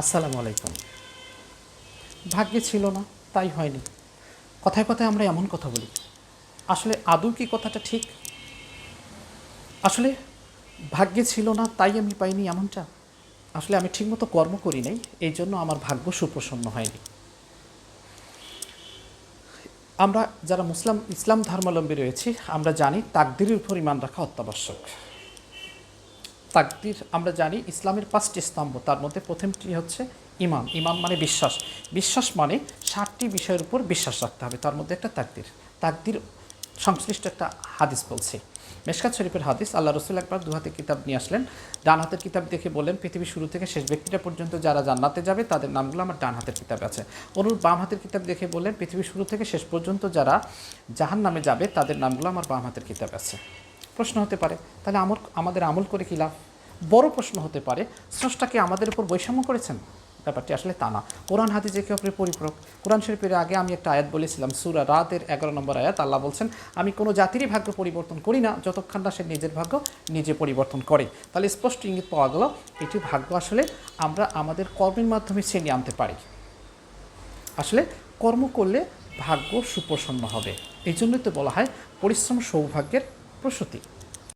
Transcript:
আসসালামু আলাইকুম। ভাগ্যে ছিল না, তাই হয়নি। কথায় কথায় আমরা এমন কথা বলি। আসলে আদৌ কি কথাটা ঠিক? আসলে ভাগ্যে ছিল না, তাই আমি পাইনি এমনটা। আসলে আমি ঠিকমতো কর্ম করি নাই, এই জন্য আমার ভাগ্য সুপ্রসন্ন হয়নি। আমরা যারা মুসলাম, ইসলাম ধর্মাবলম্বী রয়েছি, আমরা জানি তাকদিরের উপর ইমান রাখা অত্যাবশ্যক। তাকদির আমরা জানি ইসলামের পাঁচটি স্তম্ভ। তার মধ্যে প্রথমটি হচ্ছে ইমান ইমান মানে বিশ্বাস। বিশ্বাস মানে ষাটটি বিষয়ের উপর বিশ্বাস রাখতে হবে। তার মধ্যে একটা তাকদির। তাকদির সংশ্লিষ্ট একটা হাদিস বলছে। মেশকাত শরীফের হাদিস, আল্লাহ রসুল একবার দু হাতে কিতাব নিয়ে আসলেন। ডান হাতের কিতাব দেখে বললেন, পৃথিবীর শুরু থেকে শেষ ব্যক্তিটা পর্যন্ত যারা জান্নাতে যাবে, তাদের নামগুলো আমার ডান হাতের কিতাবে আছে। অনুরূপ বাম হাতের কিতাব দেখে বললেন, পৃথিবীর শুরু থেকে শেষ পর্যন্ত যারা জাহান নামে যাবে, তাদের নামগুলো আমার বাম হাতের কিতাবে আছে। প্রশ্ন হতে পারে। তাহলে আমল, আমাদের আমল করে কি লাভ? বড় প্রশ্ন হতে পারে স্রষ্টাকে আমাদের উপর বৈষম্য করেছেন? ব্যাপারটি আসলে তা না। কোরআন হাতে যে কেউ পরিপূরক? কোরআন শরীফের আগে আমি একটা আয়াত বলেছিলাম, সুরা রাতের এগারো নম্বর আয়াত, আল্লাহ বলছেন, আমি কোনো জাতিরই ভাগ্য পরিবর্তন করি না, যতক্ষণ না সে নিজের ভাগ্য নিজে পরিবর্তন করে। তাহলে স্পষ্ট ইঙ্গিত পাওয়া গেল, এটি ভাগ্য আসলে আমরা আমাদের কর্মের মাধ্যমে ছিনিয়ে আনতে পারি। আসলে কর্ম করলে ভাগ্য সুপ্রসন্ন হবে। এই জন্যই তো বলা হয়, পরিশ্রম সৌভাগ্যের প্রসূতি।